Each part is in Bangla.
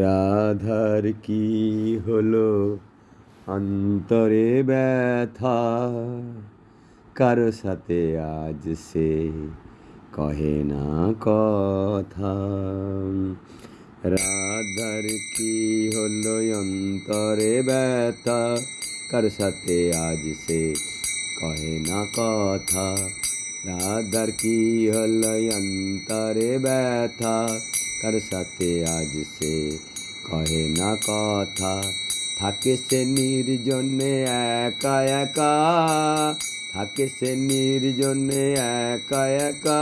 রাধার কি হলো অন্তরে ব্যথা কারো সাথে আজ সে কহে না কথা রাধার কি হলো অন্তরে ব্যথা কারো সাথে আজ সে কহে না কথা রাধার কি হলো অন্তরে ব্যথা কার সাথে আজ সে কহে না কথা থাকে সে নির্জনে একা একা থাকে সে নির্জনে একা একা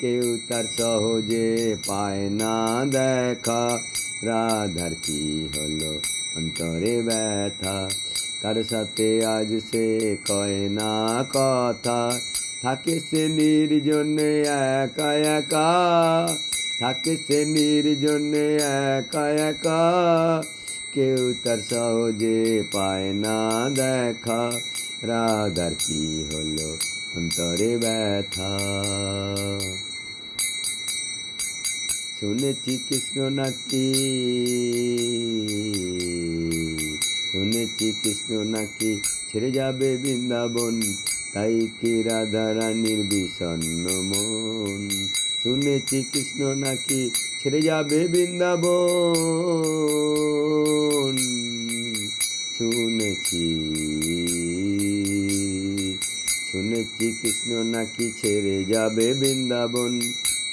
কেউ তার সহজে পায় না দেখা রাধার কি হলো অন্তরে ব্যথা কার সাথে আজ সে কয় না কথা থাকে সে নির্জনে একা একা থাকে সে নির্জনে একা একা। কেউ তার সহজে পায় না দেখা। রাধার কি হলো? অন্তরে ব্যথা। শুনেছি কৃষ্ণ নাকি? শুনেছি কৃষ্ণ নাকি? ছেড়ে যাবে বৃন্দাবন। তাই কি রাধা রানীর বিষণ্ণ মন? শুনেছি কৃষ্ণ নাকি ছেড়ে যাবে বৃন্দাবন। শুনেছি শুনেছি কৃষ্ণ নাকি ছেড়ে যাবে বৃন্দাবন।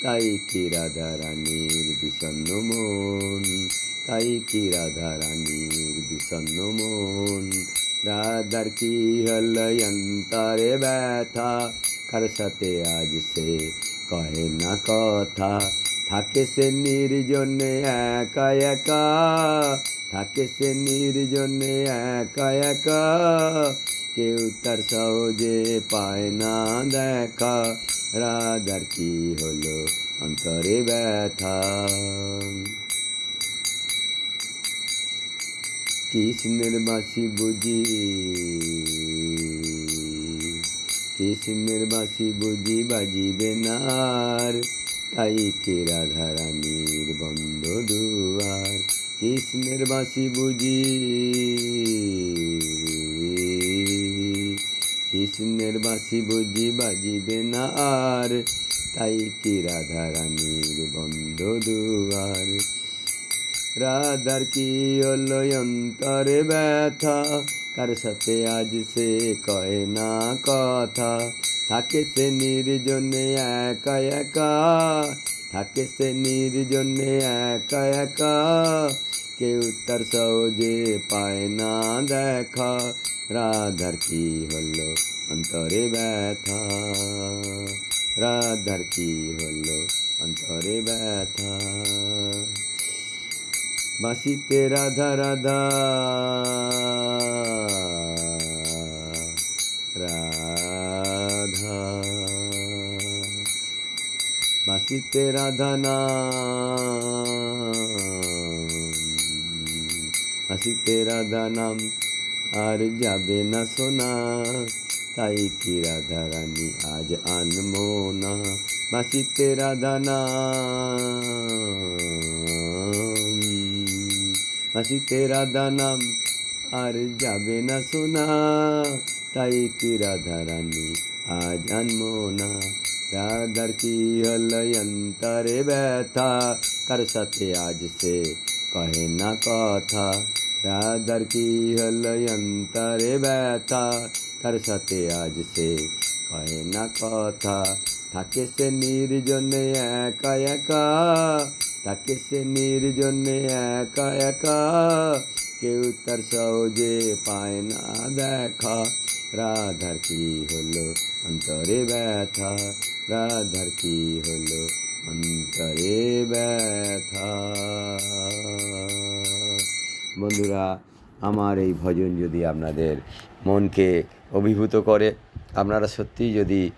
তাই কি রাধা রানীর বিষণ্ণ মন? তাই কি রাধা রানীর বিষণ্ণ মন? রাধার কি হল অন্তরে ব্যথা? কার সাথে আজ সে কহে না কথা থাকে সে নির্জনে একা একা থাকে সে নির্জনে একা একা কেউ তার সহজে পায় না দেখা রাধার কি হলো অন্তরে ব্যথা কৃষ্ণের বাসি বুঝি কৃষ্ণের বাসি বুঝি বাজিবে নার। তাই কে রাধা রানীর বন্ধ দুয়ার? কৃষ্ণের বাসি বুঝি। কৃষ্ণের বাসি বুঝি বাজিবে না আর তাই কি রাধা রানীর বন্ধ দুয়ার? রাধার কি অন্তরে ব্যথা? কার সাথে আজ সে কয় না কথা থাকে সে নির্জনে একা একা থাকে সে নির্জনে একা একা কেউ তার সহজে পায় না দেখা রাধার কি হলো অন্তরে ব্যথা রাধার কি হলো অন্তরে ব্যথা বাঁশিতে রাধা রাধা রাধা বাঁশিতে রাধা নাম বাঁশিতে রাধা নাম আর যাবে না সোনা। তাই কি রাধা রানী আজ আনমো না? বাঁশিতে রাধা নাম হাসিতে রাধা নাম আর যাবে না সোনা। তাই কি রাধা রানী আজ আনমো না? রাধার কি হল অন্তরে ব্যথা কার সাথে আজ সে কহে না কথা রাধার কি হল অন্তরে ব্যথা কার সাথে আজ সে কহে না কথা থাকে সে নির্জনে একা একা থাকে সে নির্জনে একা একা কেউ তার সহজে পায় না দেখা রাধার কি হলো? অন্তরে ব্যথা। রাধার কি হলো? অন্তরে ব্যথা। বন্ধুরা, আমার এই ভজন যদি আপনাদের মনকে অভিভূত করে, আপনারা সত্যিই যদি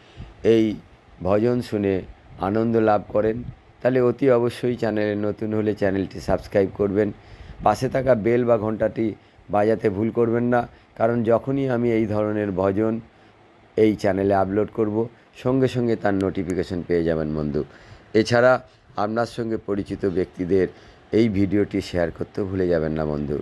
এই ভজন শুনে আনন্দ লাভ করেন, তাহলে অতি অবশ্যই চ্যানেলে নতুন হলে চ্যানেলটি সাবস্ক্রাইব করবেন। পাশে থাকা বেল বা ঘন্টাটি বাজাতে ভুল করবেন না। কারণ যখনই আমি এই ধরনের ভজন এই চ্যানেলে আপলোড করব, সঙ্গে সঙ্গে তার নোটিফিকেশন পেয়ে যাবেন বন্ধু। এছাড়া আপনার সঙ্গে পরিচিত ব্যক্তিদের এই ভিডিওটি শেয়ার করতে ভুলে যাবেন না বন্ধু।